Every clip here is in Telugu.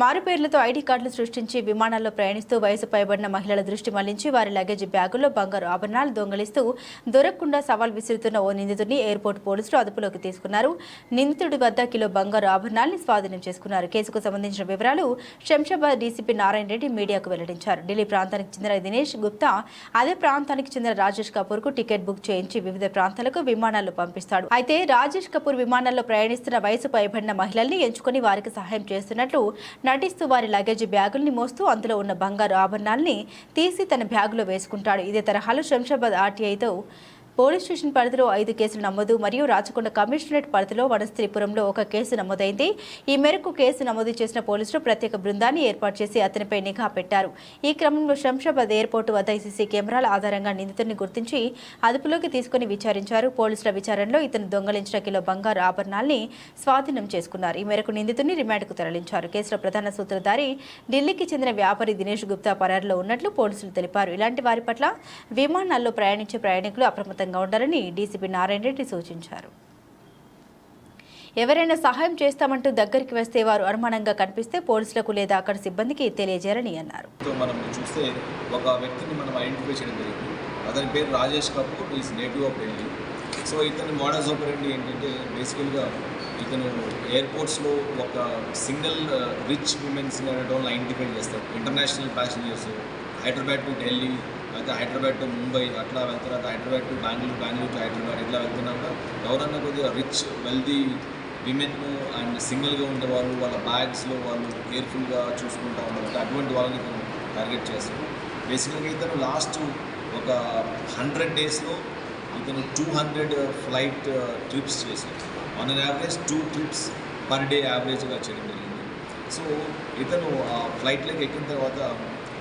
మారుపేర్లతో ఐడి కార్డులు సృష్టించి విమానాల్లో ప్రయాణిస్తూ వయసు పైబడిన మహిళల దృష్టి మళ్ళించి వారి లగేజ్ బ్యాగుల్లో బంగారు ఆభరణాలు దొంగలిస్తూ దొరకకుండా సవాల్ విసురుతున్న ఓ నిందితుడిని ఎయిర్పోర్ట్ పోలీసులు అదుపులోకి తీసుకున్నారు. నిందితుడి వద్ద కిలో బంగారు ఆభరణాలను స్వాధీనం చేసుకున్నారు. కేసుకు సంబంధించిన వివరాలు శంషాబాద్ డీసీపీ నారాయణ రెడ్డి మీడియాకు వెల్లడించారు. ఢిల్లీ ప్రాంతానికి చెందిన దినేష్ గుప్తా అదే ప్రాంతానికి చెందిన రాజేష్ కపూర్కు టికెట్ బుక్ చేయించి వివిధ ప్రాంతాలకు విమానాల్లో పంపిస్తాడు. అయితే రాజేష్ కపూర్ విమానాల్లో ప్రయాణిస్తున్న వయసు పైబడిన మహిళల్ని ఎంచుకొని వారికి సహాయం చేస్తున్నట్లు నటిస్తూ వారి లగేజ్ బ్యాగుల్ని మోస్తూ అందులో ఉన్న బంగారు ఆభరణాల్ని తీసి తన బ్యాగులో వేసుకుంటాడు. ఇదే తరహాలో శంషాబాద్ ఆర్టీఐతో పోలీస్ స్టేషన్ పరిధిలో ఐదు కేసులు నమోదు మరియు రాచకొండ కమిషనరేట్ పరిధిలో వనస్థిరిపురంలో ఒక కేసు నమోదైంది. ఈ మేరకు కేసు నమోదు చేసిన పోలీసులు ప్రత్యేక బృందాన్ని ఏర్పాటు చేసి అతనిపై నిఘా పెట్టారు. ఈ క్రమంలో శంషాబాద్ ఎయిర్పోర్టు వద్ద సీసీ కెమెరాల ఆధారంగా నిందితుడిని గుర్తించి అదుపులోకి తీసుకుని విచారించారు. పోలీసుల విచారణలో ఇతను దొంగలించిన కిలో బంగారు ఆభరణాల్ని స్వాధీనం చేసుకున్నారు. ఈ మేరకు నిందితుడిని రిమాండ్కు తరలించారు. కేసులో ప్రధాన సూత్రధారి ఢిల్లీకి చెందిన వ్యాపారి దినేష్ గుప్తా పరారులో ఉన్నట్లు పోలీసులు తెలిపారు. ఇలాంటి వారి పట్ల విమానాల్లో ప్రయాణించే ప్రయాణికులు అప్రమత్తంగా ఉండాలని డీసీపీ నారాయణ రెడ్డి సూచించారు. ఎవరైనా సహాయం చేస్తామంటూ దగ్గరికి వస్తే వారు అనుమానంగా కనిపిస్తే పోలీసులకు లేదా అక్కడ సిబ్బందికి తెలియజేయాలని అన్నారు. మనం చూస్తే ఒక వ్యక్తిని మనం ఐడెంటిఫై చేయడం జరిగింది. అతని పేరు Rajesh Kapoor is native of Delhi so ఇతని మోడల్స్ ఆపరేంటి ఏంటంటే బేసికల్గా ఇతను ఎయిర్పోర్ట్స్లో ఒక సింగిల్ రిచ్ ఉమెన్స్ అనేటువంటి ఐడెంటిఫై చేస్తారు. International passengers Hyderabad to Delhi అయితే హైదరాబాద్ టు ముంబై అట్లా వెళ్తారు. హైదరాబాద్ టు బెంగళూరు బెంగళూరు టు హైదరాబాద్ ఇట్లా వెళ్తున్నాక ఎవరన్నా కొద్దిగా రిచ్ వెల్దీ విమెన్ అండ్ సింగిల్గా ఉండే వాళ్ళు వాళ్ళ బ్యాగ్స్లో వాళ్ళు కేర్ఫుల్గా చూసుకుంటా ఉంటారు అటువంటి వాళ్ళని టార్గెట్ చేస్తారు బేసికల్గా ఇతను లాస్ట్ ఒక హండ్రెడ్ డేస్లో ఇతను టూ హండ్రెడ్ ఫ్లైట్ ట్రిప్స్ చేశాడు. On an average two trips per day యావరేజ్గా చేయడం జరిగింది. సో ఇతను uh, ఆ ఫ్లైట్లోకి ఎక్కిన తర్వాత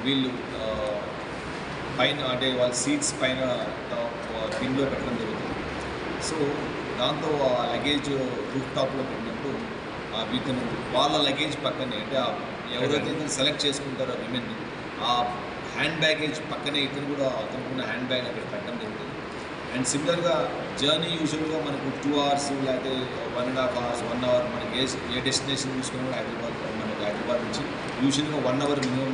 వీళ్ళు uh, పైన అంటే వాళ్ళ సీట్స్ పైన పిన్లో పెట్టడం జరుగుతుంది. సో దాంతో ఆ లగేజ్ రూఫ్ టాప్లో పెట్టినప్పుడు ఆ ఇతను వాళ్ళ లగేజ్ పక్కనే అంటే ఎవరైతే సెలెక్ట్ చేసుకుంటారో విమెన్ ఆ హ్యాండ్ బ్యాగేజ్ పక్కనే ఇతను కూడా అతనుకున్న హ్యాండ్ బ్యాగ్ అక్కడ పెట్టడం జరుగుతుంది. అండ్ సిమిలర్గా జర్నీ యూజువల్గా మనకు టూ అవర్స్ లేకపోతే one and half hours one hour మనకి ఏ ఏ డెస్టినేషన్ చూసుకున్నా కూడా హైదరాబాద్ మనకి హైదరాబాద్ నుంచి యూజువల్గా one hour minimum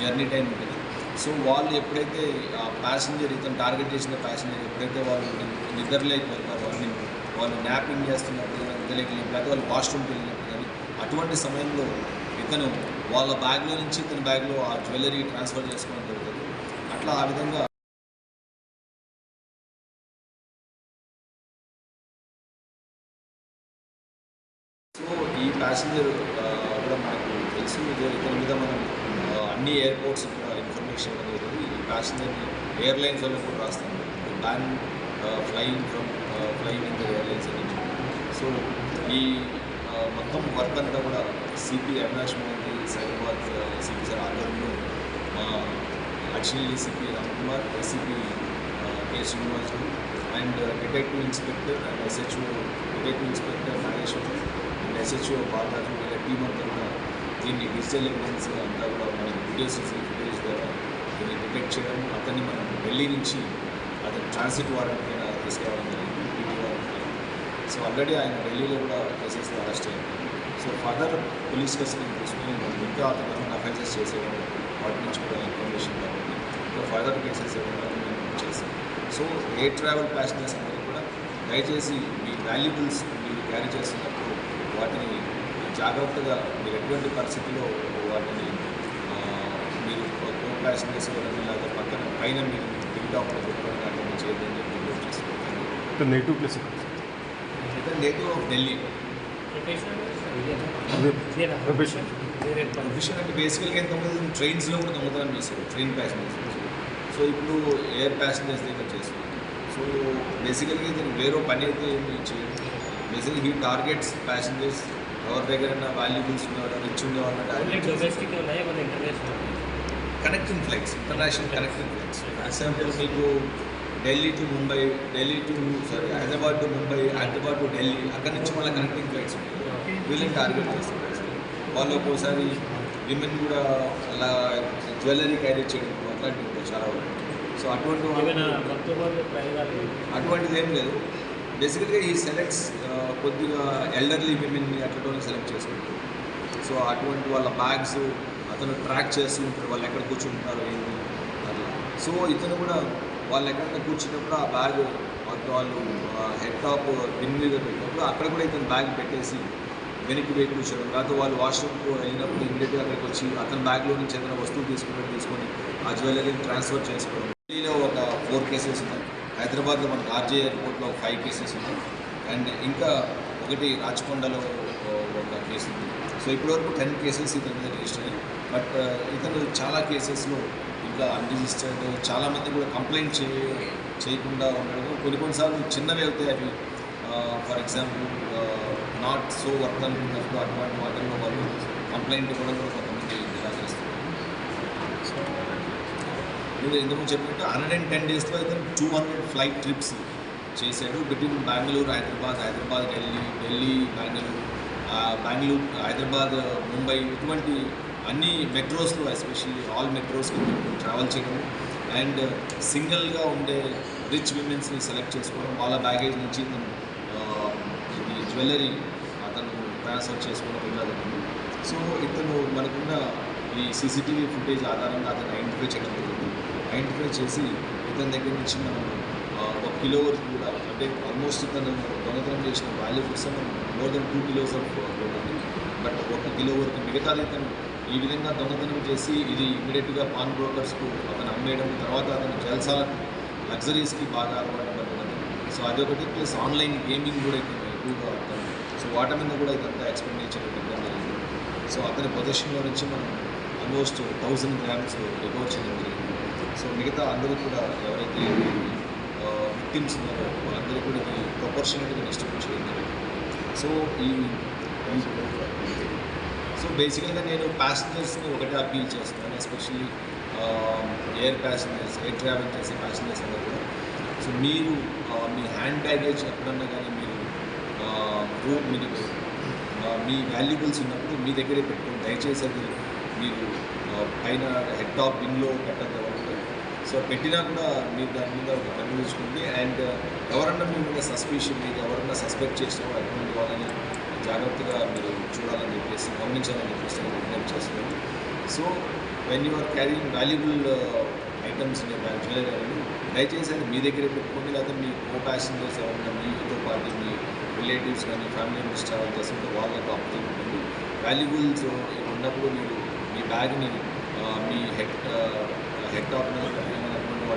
journey time ఉంటుంది. సో వాళ్ళు ఎప్పుడైతే ఆ ప్యాసింజర్ ఇతను టార్గెట్ చేసిన ప్యాసింజర్ ఎప్పుడైతే వాళ్ళు నిద్రలేకి వెళ్తారు అని వాళ్ళు న్యాపింగ్ చేస్తున్నప్పుడు కానీ నిద్రలేకి వెళ్ళినప్పుడు వాళ్ళు వాష్రూమ్కి వెళ్ళినప్పుడు కానీ అటువంటి సమయంలో ఇతను వాళ్ళ బ్యాగ్లో నుంచి ఇతని బ్యాగ్లో ఆ జ్యువెలరీ ట్రాన్స్ఫర్ చేసుకోవడం జరుగుతుంది. అట్లా ఆ విధంగా సో ఈ ప్యాసింజర్ కూడా మనకు తెలుసు ఇతని మీద మనం అన్ని ఎయిర్పోర్ట్స్ కూడా అనేది ఈ ప్యాసింజర్ని ఎయిర్లైన్స్ వాళ్ళు కూడా రాస్తాం ban flying from flying in the airlines అని సో ఈ uh, మొత్తం వర్క్ అంతా కూడా CP Avinash Mohanty Cyberabad CP uh, sir ఆధ్వర్యంలో మా additional ACP Ramkumar ACP K uh, Srinivasulu and detective inspector and SHO detective inspector Nageshwar and SHO Balaraju వీళ్ళ టీం అంతా కూడా దీన్ని డిజిటల్ ఎవిడెన్స్ అంతా కూడా మనం వీడియోస్ ఫుటేజ్ డిటెక్ట్ చేయడం అతన్ని మనం ఢిల్లీ నుంచి అతను ట్రాన్సిట్ వారెంట్ అయినా తీసుకురావడం జరిగింది పీటీ వారెంట్ సో ఆల్రెడీ ఆయన ఢిల్లీలో కూడా కేసెస్లో అరెస్ట్ అయ్యారు సో ఫర్దర్ పోలీస్ కస్టడీ తీసుకుని ఇంకా అతను ఏమైనా అఫెన్సెస్ చేసేవాడు వాటి నుంచి కూడా ఇన్ఫర్మేషన్ కాబట్టి ఇంకా ఫర్దర్ కేసెస్ ఏమైనా మేము చేస్తాం సో ఎయిర్ ట్రావెల్ ప్యాసింజర్స్ అందరూ కూడా దయచేసి మీ వాల్యుబుల్స్ మీరు క్యారీ చేస్తున్నప్పుడు వాటిని జాగ్రత్తగా మీరు ఎటువంటి పరిస్థితుల్లో వాటిని కో ప్యాసింజర్స్ ఎవరైనా లేదా పక్కన పైన మీరు టాప్లో పెట్టుకోవడం లాంటివి చేయదని చెప్పి negative place native of Delhi విషయం అంటే బేసికల్గా ఎంతమంది ట్రైన్స్లో కూడా దొంగతనం చేస్తారు ట్రైన్ ప్యాసింజర్స్ సో ఇప్పుడు ఎయిర్ ప్యాసింజర్స్ దగ్గర చేస్తున్నారు సో బేసికల్గా ఇది వేరే పని అయితే ఏమి చేయదు బేసికల్ హీ టార్గెట్స్ ప్యాసింజర్స్ ఎవరి దగ్గర వాల్యుబుల్స్ ఉన్నవాడు రిచ్ ఉండేవాళ్ళు ఓన్లీ డొమెస్టిక్ ఉన్నాయా మన international connecting flights international connecting flights example మీకు Delhi to Mumbai Delhi to sorry Hyderabad to Mumbai Hyderabad to Delhi అక్కడి నుంచి మళ్ళీ కనెక్టింగ్ ఫ్లైట్స్ ఉంటాయి. వీళ్ళని టార్గెట్ చేస్తారు వాళ్ళు ఒక్కోసారి విమెన్ కూడా అలా జ్యువెలరీ క్యారీ చేయడం అట్లాంటివి ఉంటాయి చాలా వరకు. సో అటువంటి వాళ్ళు అటువంటిది ఏం లేదు. బేసికల్గా ఈ సెలెక్ట్స్ కొద్దిగా ఎల్డర్లీ విమెన్ని అట్లా సెలెక్ట్ చేసుకుంటారు. సో అటువంటి వాళ్ళ బ్యాగ్స్ అతను ట్రాక్ చేస్తూ ఉంటారు వాళ్ళు ఎక్కడ కూర్చుంటున్నారు ఏంటి అది సో ఇతను కూడా వాళ్ళు ఎక్కడైనా కూర్చున్నప్పుడు ఆ బ్యాగ్ వాళ్ళు హెడ్ టాప్ బిన్ మీద పెట్టినప్పుడు అక్కడ కూడా ఇతను బ్యాగ్ పెట్టేసి వెనక్కి పోయి కూర్చోవడం. లేకపోతే వాళ్ళు వాష్రూమ్కి అయినప్పుడు ఇమీడియట్గా అక్కడికి వచ్చి అతని బ్యాగ్లో నుంచి ఏదైనా వస్తువు తీసుకుని తీసుకొని ఆ జ్యువెలరీని ట్రాన్స్ఫర్ చేసుకోవడం. ఢిల్లీలో ఒక ఫోర్ కేసెస్ ఉన్నాయి. హైదరాబాద్లో మనకి ఆర్జే ఎయిర్పోర్ట్లో ఒక ఫైవ్ కేసెస్ ఉన్నాయి. అండ్ ఇంకా ఒకటి రాచకొండలో ఒక కేసు ఉంది సో ఇప్పటివరకు టెన్ కేసెస్ ఇతని మీద రిజిస్టర్ అయ్యాయి. బట్ uh, ఇతను చాలా కేసెస్లో ఇంకా అన్రిజిస్టర్డ్ చాలామంది కూడా కంప్లైంట్ చే చేయకుండా ఉండడం. కొన్ని కొన్నిసార్లు చిన్నవి అవుతాయి. అవి for example not so work అనుకున్నప్పుడు అటువంటి వాటిల్లో వాళ్ళు కంప్లైంట్ ఇవ్వడం కూడా కొంతమంది నిరాకరిస్తున్నారు సో నేను ఇంతకుముందు చెప్పినట్టు హండ్రెడ్ అండ్ టెన్ డేస్లో అయితే టూ హండ్రెడ్ ఫ్లైట్ ట్రిప్స్ చేశాడు. బిట్వీన్ బెంగళూరు హైదరాబాద్ హైదరాబాద్ ఢిల్లీ ఢిల్లీ బెంగళూరు బెంగళూరు హైదరాబాద్ ముంబై ఇటువంటి అన్ని మెట్రోస్లో ఎస్పెషల్లీ ఆల్ మెట్రోస్కి ట్రావెల్ చేయడం అండ్ సింగిల్గా ఉండే రిచ్ విమెన్స్ని సెలెక్ట్ చేసుకోవడం. వాళ్ళ బ్యాగేజ్ నుంచి తను ఇది జ్యువెలరీ అతను ట్రాన్స్ఫర్ చేసుకోవడం ఇలా సో ఇతను మనకున్న ఈ సీసీటీవీ ఫుటేజ్ ఆధారంగా అతను ఐడెంటిఫై చేయడం జరిగింది. ఐడెంటిఫై చేసి ఇతని దగ్గర నుంచి మనం కిలోవర్స్ కిలో కూడా అంటే ఆల్మోస్ట్ తను దొంగతనం చేసిన వాల్యూ కోసం more than two kilos of but ఒక కిలో వరకు మిగతాది తను ఈ విధంగా దొంగతనం చేసి ఇది ఇమీడియట్గా పాన్ బ్రోకర్స్కు అతను అమ్మేయడం తర్వాత అతను జల్సాలకు లగ్జరీస్కి బాగా అలవాటు సో అదొకటి ప్లస్ ఆన్లైన్ గేమింగ్ కూడా ఇతను ఎక్కువగా అవుతాను సో వాటి మీద కూడా ఇదంతా ఎక్స్పెండిచర్ పెట్టడం జరిగింది. సో అతని పొజిషన్లో నుంచి మనం ఆల్మోస్ట్ థౌజండ్ గ్రామ్స్ రికవర్ చేయడం జరిగింది. సో మిగతా అందరూ కూడా ఎవరైతే విక్టిమ్స్ ఉన్నారో వాళ్ళందరూ కూడా ఇది ప్రొపోర్షనల్గా డిస్ట్రిబ్యూట్ చేయడం. సో ఈ సో బేసికల్గా నేను ప్యాసింజర్స్ని ఒకటే అప్పీల్ చేస్తున్నాను especially air passengers air travel చేసే ప్యాసింజర్స్ అందరూ కూడా. సో మీరు మీ హ్యాండ్ బ్యాగేజ్ ఎప్పుడన్నా కానీ మీరు రూమ్ మీరు మీ వాల్యుబుల్స్ ఉన్నప్పుడు మీ దగ్గరే పెట్టుకోండి దయచేసి అది మీరు పైన హెడ్ టాప్ బిన్లో పెట్టద్దు. సో పెట్టినా కూడా మీరు దాని మీద ఒక కన్ను ఉంచుకోండి అండ్ ఎవరన్నా మీ మీద సస్పిషన్ మీద ఎవరన్నా సస్పెక్ట్ చేసిన అటువంటి వాళ్ళని జాగ్రత్తగా మీరు చూడాలని చెప్పేసి గమనించాలని చెప్పేసి నేను విజ్ఞప్తి చేస్తున్నాను. So when you are carrying valuable items in bag jewellery దయచేసి అది మీ దగ్గరే పెట్టుకోండి. లేకపోతే మీ కో ప్యాసింజర్స్ ఎవరైనా మీతో పాటు మీ రిలేటివ్స్ కానీ ఫ్యామిలీ మెంబర్స్ ట్రావెల్ చేస్తుంటే వాళ్ళకి అప్పచెప్పి ఉంటుంది. వాల్యుబుల్స్ ఉన్నప్పుడు మీరు మీ బ్యాగ్ని uh, మీ హెడ్ హెడ్ టాప్ మీద పెట్టుకొని